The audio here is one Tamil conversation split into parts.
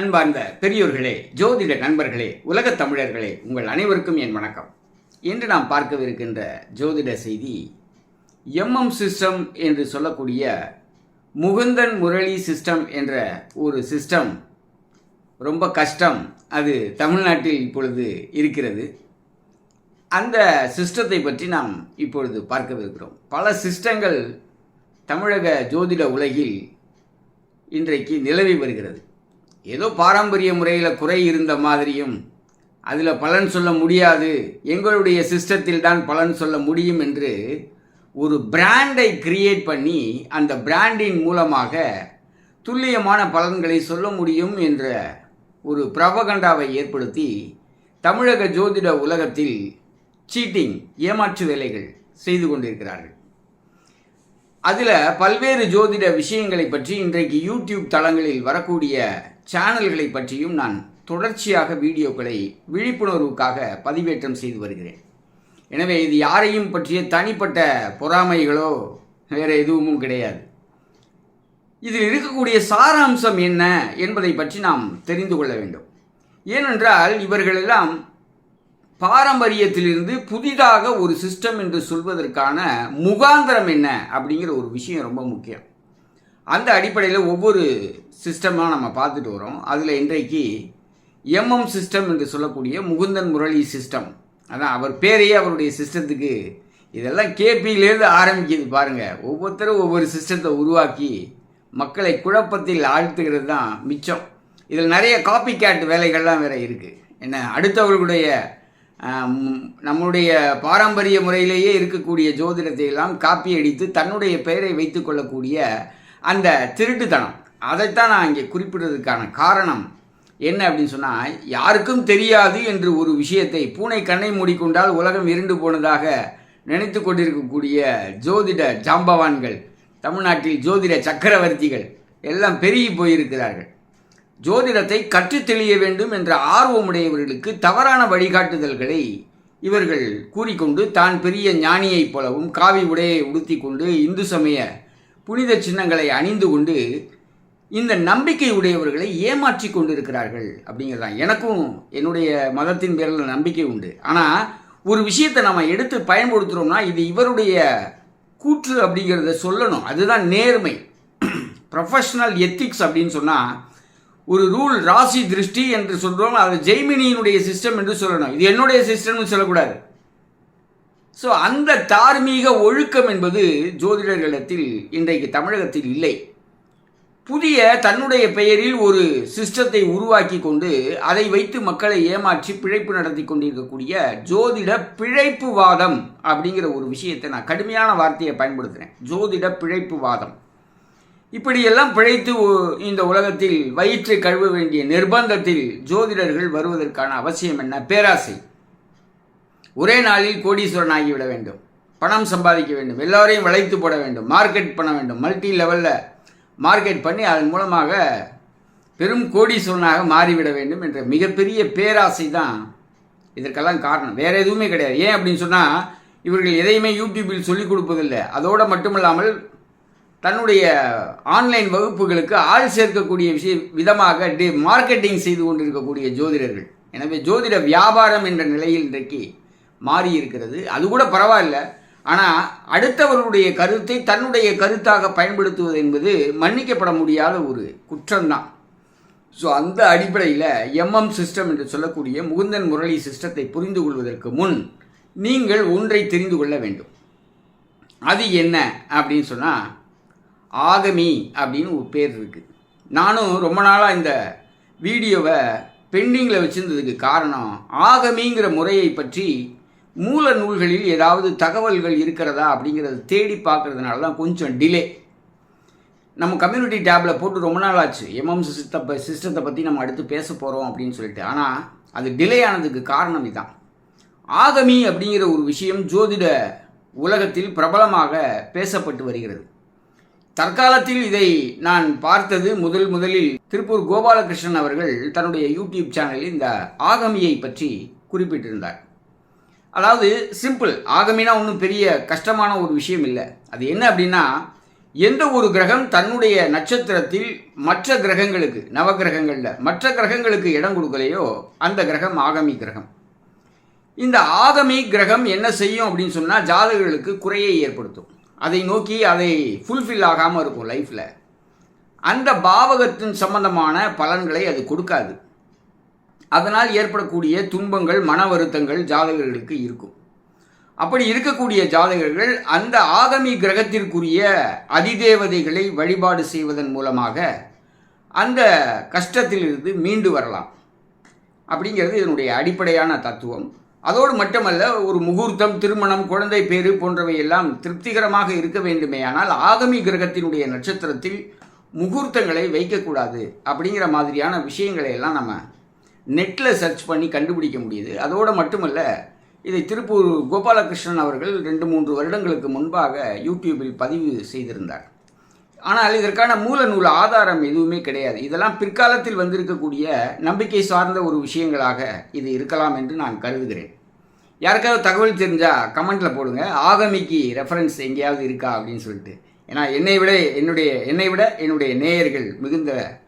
அன்பார்ந்த பெரியோர்களே ஜோதிட நண்பர்களே உலகத் தமிழர்களே உங்கள் அனைவருக்கும் என் வணக்கம். இன்று நாம் பார்க்கவிருக்கின்ற ஜோதிட செய்தி எம்எம் சிஸ்டம் என்று சொல்லக்கூடிய முகுந்தன் முரளி சிஸ்டம் என்ற ஒரு சிஸ்டம் ரொம்ப கஷ்டம். அது தமிழ்நாட்டில் இப்பொழுது இருக்கிறது. அந்த சிஸ்டத்தை பற்றி நாம் இப்பொழுது பார்க்கவிருக்கிறோம். பல சிஸ்டங்கள் தமிழக ஜோதிட உலகில் இன்றைக்கு நிலவி வருகிறது. ஏதோ பாரம்பரிய முறையில் குறை இருந்த மாதிரியும் அதில் பலன் சொல்ல முடியாது. எங்களுடைய சிஸ்டத்தில் தான் பலன் சொல்ல முடியும் என்று ஒரு பிராண்டை கிரியேட் பண்ணி அந்த பிராண்டின் மூலமாக துல்லியமான பலன்களை சொல்ல முடியும் என்ற ஒரு பிரபகண்டாவை ஏற்படுத்தி தமிழக ஜோதிட உலகத்தில் சீட்டிங் ஏமாற்று வேலைகள் செய்து கொண்டிருக்கிறார்கள். அதில் பல்வேறு ஜோதிட விஷயங்களை பற்றி இன்றைக்கு யூடியூப் தளங்களில் வரக்கூடிய சேனல்களை பற்றியும் நான் தொடர்ச்சியாக வீடியோக்களை விழிப்புணர்வுக்காக பதிவேற்றம் செய்து வருகிறேன். எனவே இது யாரையும் பற்றிய தனிப்பட்ட பொறாமைகளோ வேறு எதுவும் கிடையாது. இதில் இருக்கக்கூடிய சாராம்சம் என்ன என்பதை பற்றி நாம் தெரிந்து கொள்ள வேண்டும். ஏனென்றால் இவர்களெல்லாம் பாரம்பரியத்திலிருந்து புதிதாக ஒரு சிஸ்டம் என்று சொல்வதற்கான முகாந்திரம் என்ன அப்படிங்கிற ஒரு விஷயம் ரொம்ப முக்கியம். அந்த அடிப்படையில் ஒவ்வொரு சிஸ்டமாக நம்ம பார்த்துட்டு வரோம். அதில் இன்றைக்கு எம்எம் சிஸ்டம் என்று சொல்லக்கூடிய முகுந்தன் முரளி சிஸ்டம் அதான் அவர் பேரையே அவருடைய சிஸ்டத்துக்கு இதெல்லாம் கேபியிலேருந்து ஆரம்பிக்குது பாருங்கள் ஒவ்வொருத்தரும் ஒவ்வொரு சிஸ்டத்தை உருவாக்கி மக்களை குழப்பத்தில் ஆழ்த்துகிறது தான் மிச்சம். இதில் நிறைய காப்பி கேட் வேலைகள்லாம் வேறு இருக்குது என்ன? அடுத்தவர்களுடைய நம்முடைய பாரம்பரிய முறையிலேயே இருக்கக்கூடிய ஜோதிடத்தை எல்லாம் காப்பி அடித்து தன்னுடைய பெயரை வைத்து கொள்ளக்கூடிய அந்த திருட்டுத்தனம். அதைத்தான் நான் இங்கே குறிப்பிடுறதுக்கான காரணம் என்ன அப்படின்னு சொன்னால் யாருக்கும் தெரியாது என்று ஒரு விஷயத்தை பூனை கண்ணை மூடிக்கொண்டால் உலகம் இருண்டு போனதாக நினைத்து கொண்டிருக்கக்கூடிய ஜோதிட ஜாம்பவான்கள் தமிழ்நாட்டில் ஜோதிட சக்கரவர்த்திகள் எல்லாம் பெருகி போயிருக்கிறார்கள். ஜோதிடத்தை கற்றுத் தெளிய வேண்டும் என்ற ஆர்வமுடையவர்களுக்கு தவறான வழிகாட்டுதல்களை இவர்கள் கூறிக்கொண்டு தான் பெரிய ஞானியைப் போலவும் காவி உடையை உடுத்தி கொண்டு இந்து சமய புனித சின்னங்களை அணிந்து கொண்டு இந்த நம்பிக்கை உடையவர்களை ஏமாற்றி கொண்டிருக்கிறார்கள் அப்படிங்கிறதான் எனக்கும் என்னுடைய மதத்தின் பேரில் நம்பிக்கை உண்டு. ஆனால் ஒரு விஷயத்தை நம்ம எடுத்து பயன்படுத்துகிறோம்னா இது இவருடைய கூற்று அப்படிங்கிறத சொல்லணும். அதுதான் நேர்மை. ப்ரொஃபஷ்னல் எத்திக்ஸ் அப்படின்னு சொன்னால் ஒரு ரூல் ராசி திருஷ்டி என்று சொல்கிறோம் அது ஜெய்மினியினுடைய சிஸ்டம் என்று சொல்லணும். இது என்னுடைய சிஸ்டம்னு சொல்லக்கூடாது. ஸோ அந்த தார்மீக ஒழுக்கம் என்பது ஜோதிடர்களிடத்தில் இன்றைக்கு தமிழகத்தில் இல்லை. புதிய தன்னுடைய பெயரில் ஒரு சிஸ்டத்தை உருவாக்கி கொண்டு அதை வைத்து மக்களை ஏமாற்றி பிழைப்பு நடத்தி கொண்டிருக்கக்கூடிய ஜோதிட பிழைப்புவாதம் அப்படிங்கிற ஒரு விஷயத்தை நான் கடுமையான வார்த்தையை பயன்படுத்துகிறேன் ஜோதிட பிழைப்புவாதம். இப்படியெல்லாம் பிழைத்து இந்த உலகத்தில் வயிற்றை கழுவ வேண்டிய நிர்பந்தத்தில் ஜோதிடர்கள் வருவதற்கான அவசியம் என்ன? பேராசை. ஒரே நாளில் கோடீஸ்வரன் ஆகிவிட வேண்டும். பணம் சம்பாதிக்க வேண்டும். எல்லாரையும் வளைத்து போட வேண்டும். மார்க்கெட் பண்ண வேண்டும். மல்டி லெவலில் மார்க்கெட் பண்ணி அதன் மூலமாக பெரும் கோடீஸ்வரனாக மாறிவிட வேண்டும் என்ற மிகப்பெரிய பேராசை தான் இதற்கெல்லாம் காரணம். வேற எதுவுமே கிடையாது. ஏன் அப்படின்னு சொன்னால் இவர்கள் எதையுமே யூடியூப்பில் சொல்லிக் கொடுப்பதில்லை. அதோடு மட்டுமல்லாமல் தன்னுடைய ஆன்லைன் வகுப்புகளுக்கு ஆள் சேர்க்கக்கூடிய விஷய விதமாக டி மார்க்கெட்டிங் செய்து கொண்டிருக்கக்கூடிய ஜோதிடர்கள். எனவே ஜோதிட வியாபாரம் என்ற நிலையில் இன்றைக்கு மாறி இருக்கிறது அது கூட பரவாயில்ல. ஆனால் அடுத்தவர்களுடைய கருத்தை தன்னுடைய கருத்தாக பயன்படுத்துவது என்பது மன்னிக்கப்பட முடியாத ஒரு குற்றம்தான். ஸோ அந்த அடிப்படையில் எம்எம் சிஸ்டம் என்று சொல்லக்கூடிய முகுந்தன் முரளி சிஸ்டத்தை புரிந்து கொள்வதற்கு முன் நீங்கள் ஒன்றை தெரிந்து கொள்ள வேண்டும். அது என்ன? அப்படின்னு சொன்னால் ஆகமி அப்படின்னு ஒரு பேர் இருக்குது நானும் ரொம்ப நாளாக இந்த வீடியோவை பெண்டிங்கில் வச்சுருந்ததுக்கு காரணம் ஆகமிங்கிற முறையை பற்றி மூல நூல்களில் ஏதாவது தகவல்கள் இருக்கிறதா அப்படிங்கிறத தேடி பார்க்கறதுனால தான் கொஞ்சம் டிலே நம்ம கம்யூனிட்டி டேப்பில் போட்டு ரொம்ப நாள் ஆச்சு. எம்எம் சிஸ்டத்தை சிஸ்டத்தை பற்றி நம்ம அடுத்து பேச போகிறோம் அப்படின்னு சொல்லிட்டு. ஆனால் அது டிலே ஆனதுக்கு காரணம் இதுதான் ஆகமி அப்படிங்கிற ஒரு விஷயம் ஜோதிட உலகத்தில் பிரபலமாக பேசப்பட்டு வருகிறது. தற்காலத்தில் இதை நான் பார்த்தது முதல் முதலில் திருப்பூர் கோபாலகிருஷ்ணன் அவர்கள் தன்னுடைய யூடியூப் சேனலில் இந்த ஆகமியை பற்றி குறிப்பிட்டிருந்தார். அதாவது சிம்பிள் ஆகமினா ஒன்றும் பெரிய கஷ்டமான ஒரு விஷயம் இல்லை. அது என்ன அப்படின்னா எந்த ஒரு கிரகம் தன்னுடைய நட்சத்திரத்தில் மற்ற கிரகங்களுக்கு நவகிரகங்களில் மற்ற கிரகங்களுக்கு இடம் கொடுக்கலையோ அந்த கிரகம் ஆகமி கிரகம். இந்த ஆகமி கிரகம் என்ன செய்யும் அப்படின்னு சொன்னால் ஜாதகர்களுக்கு குறையை ஏற்படுத்தும். அதை நோக்கி அதை ஃபுல்ஃபில் ஆகாமல் இருக்கும் லைஃப்பில் அந்த பாவகத்தின் சம்பந்தமான பலன்களை அது கொடுக்காது. அதனால் ஏற்படக்கூடிய துன்பங்கள் மன வருத்தங்கள் ஜாதகர்களுக்கு இருக்கும். அப்படி இருக்கக்கூடிய ஜாதகர்கள் அந்த ஆகமி கிரகத்திற்குரிய அதிதேவதைகளை வழிபாடு செய்வதன் மூலமாக அந்த கஷ்டத்திலிருந்து மீண்டு வரலாம். அப்படிங்கிறது இதனுடைய அடிப்படையான தத்துவம். அதோடு மட்டுமல்ல ஒரு முகூர்த்தம் திருமணம் குழந்தை பேறு போன்றவை எல்லாம் திருப்திகரமாக இருக்க வேண்டுமே ஆனால் ஆகமி கிரகத்தினுடைய நட்சத்திரத்தில் முகூர்த்தங்களை வைக்கக்கூடாது அப்படிங்கிற மாதிரியான விஷயங்களை எல்லாம் நம்ம நெட்டில் சர்ச் பண்ணி கண்டுபிடிக்க முடியுது. அதோடு மட்டுமல்ல இதை திருப்பூர் கோபாலகிருஷ்ணன் அவர்கள் ரெண்டு மூன்று வருடங்களுக்கு முன்பாக யூடியூபில் பதிவு செய்திருந்தார். ஆனால் இதற்கான மூல நூல் ஆதாரம் எதுவுமே கிடையாது. இதெல்லாம் பிற்காலத்தில் வந்திருக்கக்கூடிய நம்பிக்கை சார்ந்த ஒரு விஷயங்களாக இது இருக்கலாம் என்று நான் கருதுகிறேன். யாருக்காவது தகவல் தெரிஞ்சால் கமெண்ட்டில் போடுங்க. ஆகமிக்கு ரெஃபரன்ஸ் எங்கேயாவது இருக்கா அப்படின்னு சொல்லிட்டு. ஏன்னா என்னை விட என்னுடைய என்னை விட என்னுடைய நேயர்கள் மிகுந்த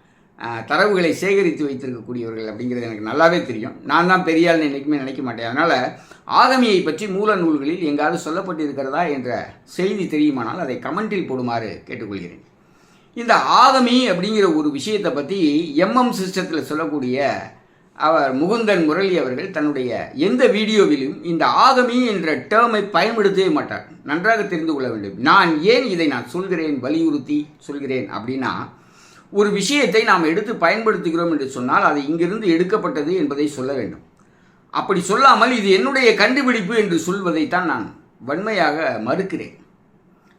தரவுகளை சேகரித்து வைத்திருக்கக்கூடியவர்கள் அப்படிங்கிறது எனக்கு நல்லாவே தெரியும். நான் தான் பெரிய என்றைக்குமே நினைக்க மாட்டேன். அதனால் ஆகமியை பற்றி மூல நூல்களில் எங்காவது சொல்லப்பட்டிருக்கிறதா என்ற செய்தி தெரியுமானால் அதை கமெண்டில் போடுமாறு கேட்டுக்கொள்கிறேன். இந்த ஆகமி அப்படிங்கிற ஒரு விஷயத்தை பற்றி எம்எம் சிஸ்டத்தில் சொல்லக்கூடிய அவர் முகுந்தன் முரளி அவர்கள் தன்னுடைய எந்த வீடியோவிலும் இந்த ஆகமி என்ற டேர்மை பயன்படுத்தவே மாட்டார். நன்றாக தெரிந்து கொள்ள வேண்டும். நான் ஏன் இதை நான் சொல்கிறேன் வலியுறுத்தி சொல்கிறேன் அப்படின்னா ஒரு விஷயத்தை நாம் எடுத்து பயன்படுத்துகிறோம் என்று சொன்னால் அது இங்கிருந்து எடுக்கப்பட்டது என்பதை சொல்ல வேண்டும். அப்படி சொல்லாமல் இது என்னுடைய கண்டுபிடிப்பு என்று சொல்வதைத்தான் நான் வன்மையாக மறுக்கிறேன்.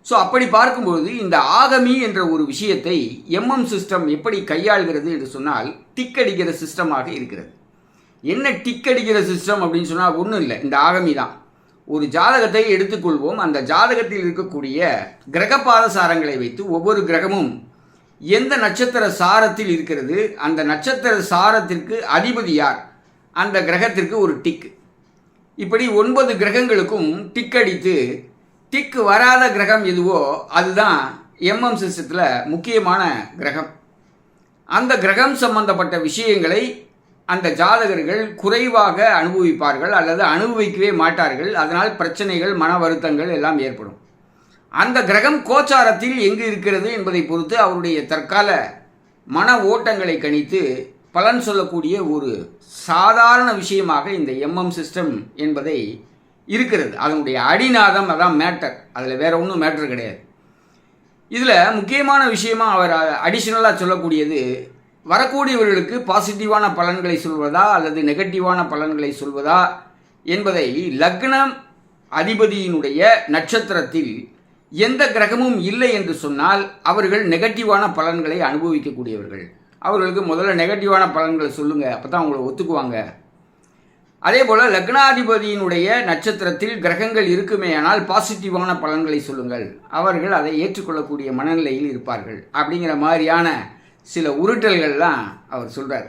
ஸோ அப்படி பார்க்கும்போது இந்த ஆகமி என்ற ஒரு விஷயத்தை எம்எம் சிஸ்டம் எப்படி கையாள்கிறது என்று சொன்னால் டிக் அடிக்கிற சிஸ்டமாக இருக்கிறது. என்ன டிக் அடிக்கிற சிஸ்டம் அப்படின்னு சொன்னால் ஒன்றும் இல்லை இந்த ஆகமி தான். ஒரு ஜாதகத்தை எடுத்துக்கொள்வோம். அந்த ஜாதகத்தில் இருக்கக்கூடிய கிரகபாதசாரங்களை வைத்து ஒவ்வொரு கிரகமும் எந்த நட்சத்திர சாரத்தில் இருக்கிறது? அந்த நட்சத்திர சாரத்திற்கு அதிபதி யார்? அந்த கிரகத்திற்கு ஒரு டிக். இப்படி ஒன்பது கிரகங்களுக்கும் டிக் அடித்து டிக் வராத கிரகம் எதுவோ அதுதான் எம்எம் சிஸ்டத்தில் முக்கியமான கிரகம். அந்த கிரகம் சம்பந்தப்பட்ட விஷயங்களை அந்த ஜாதகர்கள் குறைவாக அனுபவிப்பார்கள் அல்லது அனுபவிக்கவே மாட்டார்கள். அதனால் பிரச்சனைகள் மன வருத்தங்கள் எல்லாம் ஏற்படும். அந்த கிரகம் கோச்சாரத்தில் எங்கு இருக்கிறது என்பதை பொறுத்து அவருடைய தற்கால மன ஓட்டங்களை கணித்து பலன் சொல்லக்கூடிய ஒரு சாதாரண விஷயமாக இந்த எம்எம் சிஸ்டம் என்பதை இருக்கிறது. அதனுடைய அடிநாதம் அதான் மேட்டர் அதில் வேற ஒன்றும் மேட்டர் கிடையாது. இதில் முக்கியமான விஷயமா அவர் அடிஷ்னலாக சொல்லக்கூடியது வரக்கூடியவர்களுக்கு பாசிட்டிவான பலன்களை சொல்வதா அல்லது நெகட்டிவான பலன்களை சொல்வதா என்பதை லக்னம் அதிபதியினுடைய நட்சத்திரத்தில் எந்த கிரகமும் இல்லை என்று சொன்னால் அவர்கள் நெகட்டிவான பலன்களை அனுபவிக்கக்கூடியவர்கள். அவர்களுக்கு முதல்ல நெகட்டிவான பலன்களை சொல்லுங்கள் அப்போ தான் உங்களை ஒத்துக்குவாங்க. அதே போல் லக்னாதிபதியினுடைய நட்சத்திரத்தில் கிரகங்கள் இருக்குமேயானால் பாசிட்டிவான பலன்களை சொல்லுங்கள். அவர்கள் அதை ஏற்றுக்கொள்ளக்கூடிய மனநிலையில் இருப்பார்கள். அப்படிங்கிற மாதிரியான சில உருட்டல்கள்லாம் அவர் சொல்கிறார்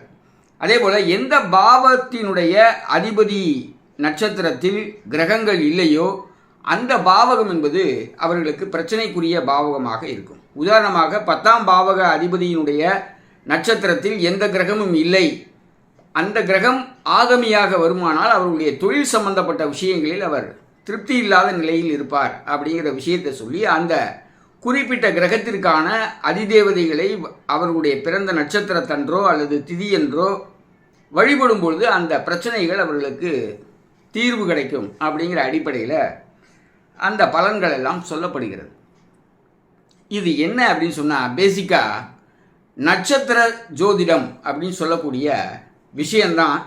அதே போல் எந்த பாவத்தினுடைய அதிபதி நட்சத்திரத்தில் கிரகங்கள் இல்லையோ அந்த பாவகம் என்பது அவர்களுக்கு பிரச்சனைக்குரிய பாவகமாக இருக்கும். உதாரணமாக பத்தாம் பாவக அதிபதியினுடைய நட்சத்திரத்தில் எந்த கிரகமும் இல்லை. அந்த கிரகம் ஆகமியாக வருமானால் அவருடைய தொழில் சம்பந்தப்பட்ட விஷயங்களில் அவர் திருப்தி இல்லாத நிலையில் இருப்பார் அப்படிங்கிற விஷயத்தை சொல்லி அந்த குறிப்பிட்ட கிரகத்திற்கான அதிதேவதைகளை அவர்களுடைய பிறந்த நட்சத்திரத்தன்றோ அல்லது திதியன்றோ வழிபடும் பொழுது அந்த பிரச்சனைகள் அவர்களுக்கு தீர்வு கிடைக்கும் அப்படிங்கிற அடிப்படையில் அந்த பலன்கள் எல்லாம் சொல்லப்படுகிறது. இது என்ன அப்படின்னு சொன்னால் பேசிக்காக நட்சத்திர ஜோதிடம் அப்படின்னு சொல்லக்கூடிய விஷயந்தான்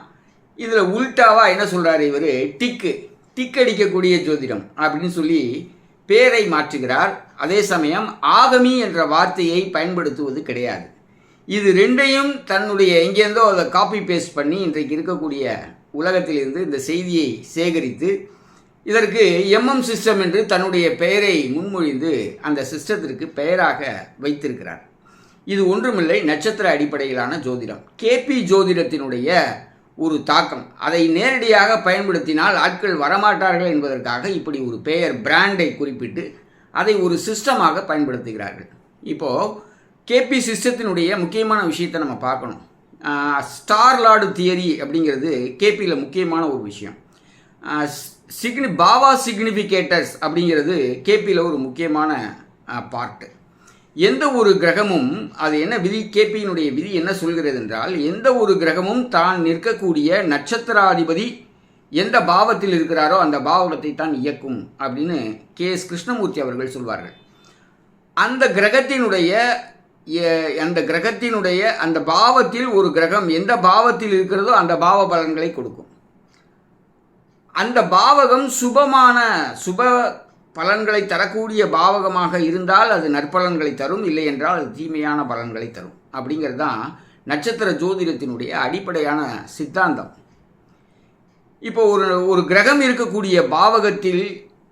இதில் உல்டாவாக என்ன சொல்கிறார் இவர்? டிக்கு டிக் அடிக்கக்கூடிய ஜோதிடம் அப்படின்னு சொல்லி பேரை மாற்றுகிறார். அதே சமயம் ஆகமி என்ற வார்த்தையை பயன்படுத்துவது கிடையாது. இது ரெண்டையும் தன்னுடைய எங்கேருந்தோ அதை காப்பி பேஸ்ட் பண்ணி இன்றைக்கு இருக்கக்கூடிய உலகத்திலிருந்து இந்த செய்தியை சேகரித்து இதற்கு எம்எம் சிஸ்டம் என்று தன்னுடைய பெயரை முன்மொழிந்து அந்த சிஸ்டத்திற்கு பெயராக வைத்திருக்கிறார். இது ஒன்றுமில்லை நட்சத்திர அடிப்படையிலான ஜோதிடம். கேபி ஜோதிடத்தினுடைய ஒரு தாக்கம். அதை நேரடியாக பயன்படுத்தினால் ஆட்கள் வரமாட்டார்கள் என்பதற்காக இப்படி ஒரு பெயர் பிராண்டை குறிப்பிட்டு அதை ஒரு சிஸ்டமாக பயன்படுத்துகிறார்கள். இப்போது கேபி சிஸ்டத்தினுடைய முக்கியமான விஷயத்தை நம்ம பார்க்கணும். ஸ்டார் லார்டு தியரி அப்படிங்கிறது கேபியில் முக்கியமான ஒரு விஷயம். சிக்னி பாவா சிக்னிஃபிகேட்டர்ஸ் அப்படிங்கிறது கேபியில் ஒரு முக்கியமான பார்ட்டு எந்த ஒரு கிரகமும் அது என்ன விதி கேபியினுடைய விதி என்ன சொல்கிறது என்றால் எந்த ஒரு கிரகமும் தான் நிற்கக்கூடிய நட்சத்திராதிபதி எந்த பாவத்தில் இருக்கிறாரோ அந்த பாவகத்தை தான் இயக்கும் அப்படின்னு கே. எஸ். கிருஷ்ணமூர்த்தி அவர்கள் சொல்வார்கள். அந்த கிரகத்தினுடைய அந்த கிரகத்தினுடைய அந்த பாவத்தில் ஒரு கிரகம் எந்த பாவத்தில் இருக்கிறதோ அந்த பாவ பலன்களை கொடுக்கும். அந்த பாவகம் சுபமான சுப பலன்களை தரக்கூடிய பாவகமாக இருந்தால் அது நற்பலன்களை தரும் இல்லை என்றால் அது தீமையான பலன்களை தரும். அப்படிங்கிறது தான் நட்சத்திர ஜோதிடத்தினுடைய அடிப்படையான சித்தாந்தம். இப்போ ஒரு ஒரு கிரகம் இருக்கக்கூடிய பாவகத்தில்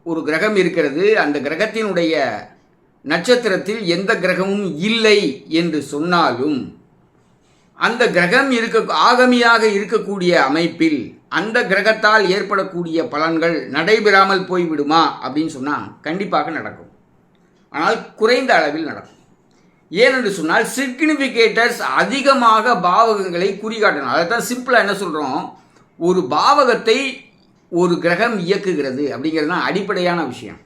ஒரு கிரகம் இருக்கிறது. அந்த கிரகத்தினுடைய நட்சத்திரத்தில் எந்த கிரகமும் இல்லை என்று சொன்னாலும் அந்த கிரகம் இருக்க ஆகமியாக இருக்கக்கூடிய அமைப்பில் அந்த கிரகத்தால் ஏற்படக்கூடிய பலன்கள் நடைபெறாமல் போய்விடுமா அப்படின்னு சொன்னால் கண்டிப்பாக நடக்கும். ஆனால் குறைந்த அளவில் நடக்கும். ஏனென்று சொன்னால் சிக்னிஃபிகேட்டர்ஸ் அதிகமாக பாவகங்களை குறிகாட்டணும். அதை தான் சிம்பிளாக என்ன சொல்கிறோம் ஒரு பாவகத்தை ஒரு கிரகம் இயக்குகிறது அப்படிங்கிறது தான் அடிப்படையான விஷயம்.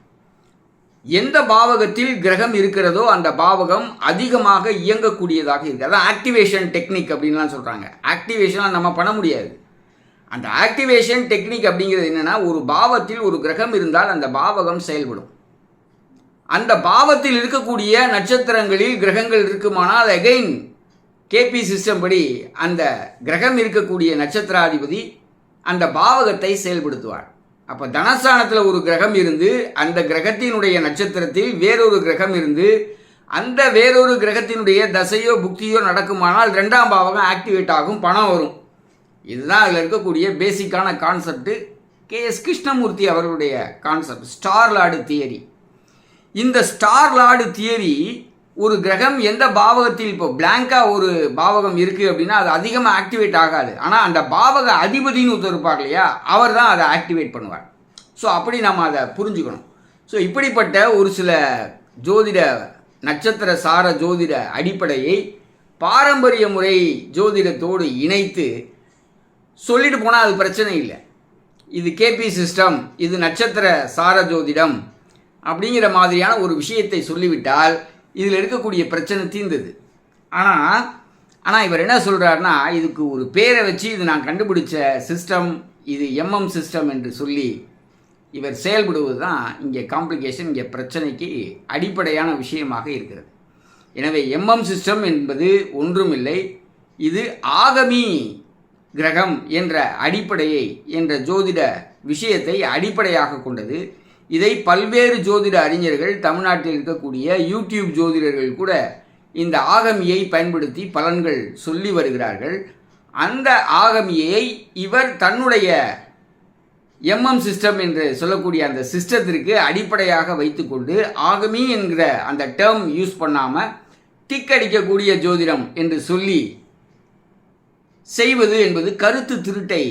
எந்த பாவகத்தில் கிரகம் இருக்கிறதோ அந்த பாவகம் அதிகமாக இயங்கக்கூடியதாக இருக்குது அதான் ஆக்டிவேஷன் டெக்னிக் அப்படின்லாம் சொல்கிறாங்க ஆக்டிவேஷன்லாம் நம்ம பண்ண முடியாது. அந்த ஆக்டிவேஷன் டெக்னிக் அப்படிங்கிறது என்னென்னா ஒரு பாவத்தில் ஒரு கிரகம் இருந்தால் அந்த பாவகம் செயல்படும். அந்த பாவத்தில் இருக்கக்கூடிய நட்சத்திரங்களில் கிரகங்கள் இருக்குமானால் அகைன் கேபி சிஸ்டம் படி அந்த கிரகம் இருக்கக்கூடிய நட்சத்திராதிபதி அந்த பாவகத்தை செயல்படுத்துவார். அப்போ தனஸ்தானத்தில் ஒரு கிரகம் இருந்து அந்த கிரகத்தினுடைய நட்சத்திரத்தில் வேறொரு கிரகம் இருந்து அந்த வேறொரு கிரகத்தினுடைய தசையோ புக்தியோ நடக்குமானால் ரெண்டாம் பாவகம் ஆக்டிவேட் ஆகும் பணம் வரும். இதுதான் அதில் இருக்கக்கூடிய பேசிக்கான கான்செப்ட் கே எஸ் கிருஷ்ணமூர்த்தி அவர்களுடைய கான்செப்ட் ஸ்டார் லார்டு தியரி இந்த ஸ்டார் லார்டு தியரி ஒரு கிரகம் எந்த பாவகத்தில் இப்போ பிளாங்காக ஒரு பாவகம் இருக்குது அப்படின்னா அது அதிகமாக ஆக்டிவேட் ஆகாது. ஆனால் அந்த பாவக அதிபதின்னு ஒருத்தர் இருப்பார் இல்லையா அவர் தான் அதை ஆக்டிவேட் பண்ணுவார். ஸோ அப்படி நம்ம அதை புரிஞ்சுக்கணும். ஸோ இப்படிப்பட்ட ஒரு சில ஜோதிட நட்சத்திர சார ஜோதிட அடிப்படையை பாரம்பரிய முறை ஜோதிடத்தோடு இணைத்து சொல்லிட்டு போனால் அது பிரச்சனை இல்லை. இது கேபி சிஸ்டம் இது நட்சத்திர சார ஜோதிடம் அப்படிங்கிற மாதிரியான ஒரு விஷயத்தை சொல்லிவிட்டால் இதில் இருக்கக்கூடிய பிரச்சனை தீர்ந்தது. ஆனால் ஆனால் இவர் என்ன சொல்கிறாருன்னா இதுக்கு ஒரு பேரை வச்சு இது நான் கண்டுபிடிச்ச சிஸ்டம் இது எம்எம் சிஸ்டம் என்று சொல்லி இவர் செயல்படுவது தான் இங்கே காம்ப்ளிகேஷன் இங்கே பிரச்சனைக்கு அடிப்படையான விஷயமாக இருக்கிறது. எனவே எம்எம் சிஸ்டம் என்பது ஒன்றுமில்லை இது ஆகமி கிரகம் என்ற அடிப்படையை என்ற ஜோதிட விஷயத்தை அடிப்படையாக கொண்டது. இதை பல்வேறு ஜோதிட அறிஞர்கள் தமிழ்நாட்டில் இருக்கக்கூடிய யூடியூப் ஜோதிடர்கள் கூட இந்த ஆகமியை பயன்படுத்தி பலன்கள் சொல்லி வருகிறார்கள். அந்த ஆகமியை இவர் தன்னுடைய எம்எம் சிஸ்டம் என்று சொல்லக்கூடிய அந்த சிஸ்டத்திற்கு அடிப்படையாக வைத்துக்கொண்டு ஆகமி என்கிற அந்த டேர்ம் யூஸ் பண்ணாமல் டிக் அடிக்கக்கூடிய ஜோதிடம் என்று சொல்லி செய்வது என்பது கருத்து திருட்டை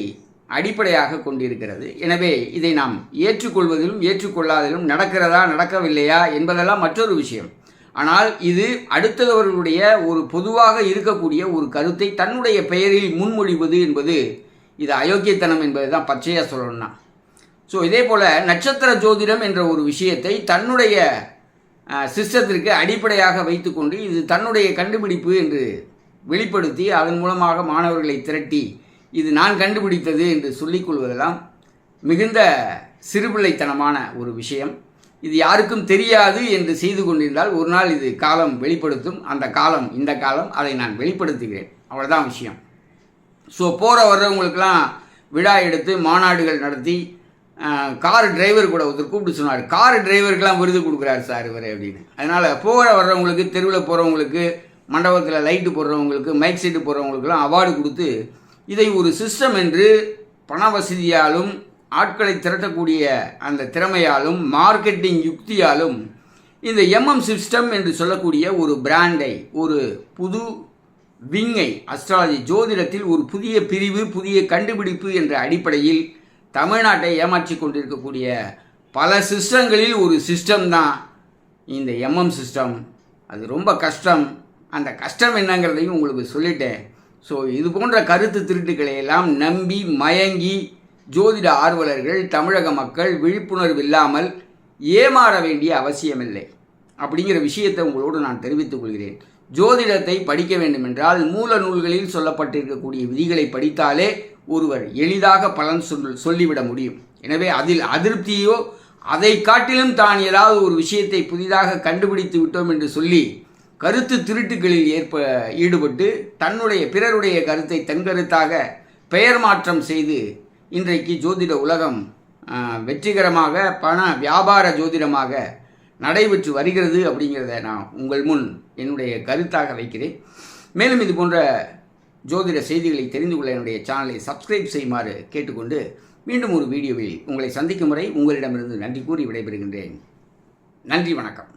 அடிப்படையாக கொண்டிருக்கிறது. எனவே இதை நாம் ஏற்றுக்கொள்வதிலும் ஏற்றுக்கொள்ளாதிலும் நடக்கிறதா நடக்கவில்லையா என்பதெல்லாம் மற்றொரு விஷயம். ஆனால் இது அடுத்தவர்களுடைய ஒரு பொதுவாக இருக்கக்கூடிய ஒரு கருத்தை தன்னுடைய பெயரில் முன்மொழிவது என்பது இது அயோக்கியத்தனம் என்பது தான் பச்சையாக சொல்லணும்னா. ஸோ இதே போல் நட்சத்திர ஜோதிடம் என்ற ஒரு விஷயத்தை தன்னுடைய சிஸ்டத்திற்கு அடிப்படையாக வைத்துக்கொண்டு இது தன்னுடைய கண்டுபிடிப்பு என்று வெளிப்படுத்தி அதன் மூலமாக மாணவர்களை திரட்டி இது நான் கண்டுபிடித்தது என்று சொல்லிக் கொள்வதெல்லாம் மிகுந்த சிறுபிள்ளைத்தனமான ஒரு விஷயம். இது யாருக்கும் தெரியாது என்று செய்து கொண்டிருந்தால் ஒரு நாள் இது காலம் வெளிப்படுத்தும் அந்த காலம் இந்த காலம் அதை நான் வெளிப்படுத்துகிறேன். அவ்வளோதான் விஷயம். ஸோ போகிற வர்றவங்களுக்கெல்லாம் விழா எடுத்து மாநாடுகள் நடத்தி கார் டிரைவர் கூட ஒருத்தர் கூப்பிட்டு சொன்னார் கார் டிரைவருக்கெல்லாம் விருது கொடுக்குறாரு சார் இவர் அப்படின்னு. அதனால் போகிற வர்றவங்களுக்கு தெருவில் போகிறவங்களுக்கு மண்டபத்தில் லைட்டு போடுறவங்களுக்கு மைக் செட்டு போடுறவங்களுக்கெல்லாம் அவார்டு கொடுத்து இதை ஒரு சிஸ்டம் என்று பண வசதியாலும் ஆட்களை திரட்டக்கூடிய அந்த திறமையாலும் மார்க்கெட்டிங் யுக்தியாலும் இந்த எம்எம் சிஸ்டம் என்று சொல்லக்கூடிய ஒரு பிராண்டை ஒரு புது விங்கை அஸ்ட்ராலஜி ஜோதிடத்தில் ஒரு புதிய பிரிவு புதிய கண்டுபிடிப்பு என்ற அடிப்படையில் தமிழ்நாட்டை ஏமாற்றி கொண்டிருக்கக்கூடிய பல சிஸ்டங்களில் ஒரு சிஸ்டம் தான் இந்த எம்எம் சிஸ்டம் அது ரொம்ப கஷ்டம். அந்த கஷ்டம் என்னங்கிறதையும் உங்களுக்கு சொல்லிட்டேன். ஸோ இது போன்ற கருத்து திருட்டுக்களை எல்லாம் நம்பி மயங்கி ஜோதிட ஆர்வலர்கள் தமிழக மக்கள் விழிப்புணர்வு இல்லாமல் ஏமாற வேண்டிய அவசியமில்லை. அப்படிங்கிற விஷயத்தை உங்களோடு நான் தெரிவித்துக் கொள்கிறேன். ஜோதிடத்தை படிக்க வேண்டுமென்றால் மூல நூல்களில் சொல்லப்பட்டிருக்கக்கூடிய விதிகளை படித்தாலே ஒருவர் எளிதாக பலன் சொல் சொல்லிவிட முடியும். எனவே அதில் அதிருப்தியோ அதை காட்டிலும் தான் ஏதாவது ஒரு விஷயத்தை புதிதாக கண்டுபிடித்து விட்டோம் என்று சொல்லி கருத்து திருட்டுகளில் ஏற்ப ஈடுபட்டு தன்னுடைய பிறருடைய கருத்தை தன் கருத்தாக பெயர் மாற்றம் செய்து இன்றைக்கு ஜோதிட உலகம் வெற்றிகரமாக பண வியாபார ஜோதிடமாக நடைபெற்று வருகிறது அப்படிங்கிறத நான் உங்கள் முன் என்னுடைய கருத்தாக வைக்கிறேன். மேலும் இது போன்ற ஜோதிட செய்திகளை தெரிந்து கொள்ள என்னுடைய சேனலை சப்ஸ்கிரைப் செய்யுமாறு கேட்டுக்கொண்டு மீண்டும் ஒரு வீடியோவில் உங்களை சந்திக்கும் முறை உங்களிடமிருந்து நன்றி கூறி விடைபெறுகின்றேன். நன்றி வணக்கம்.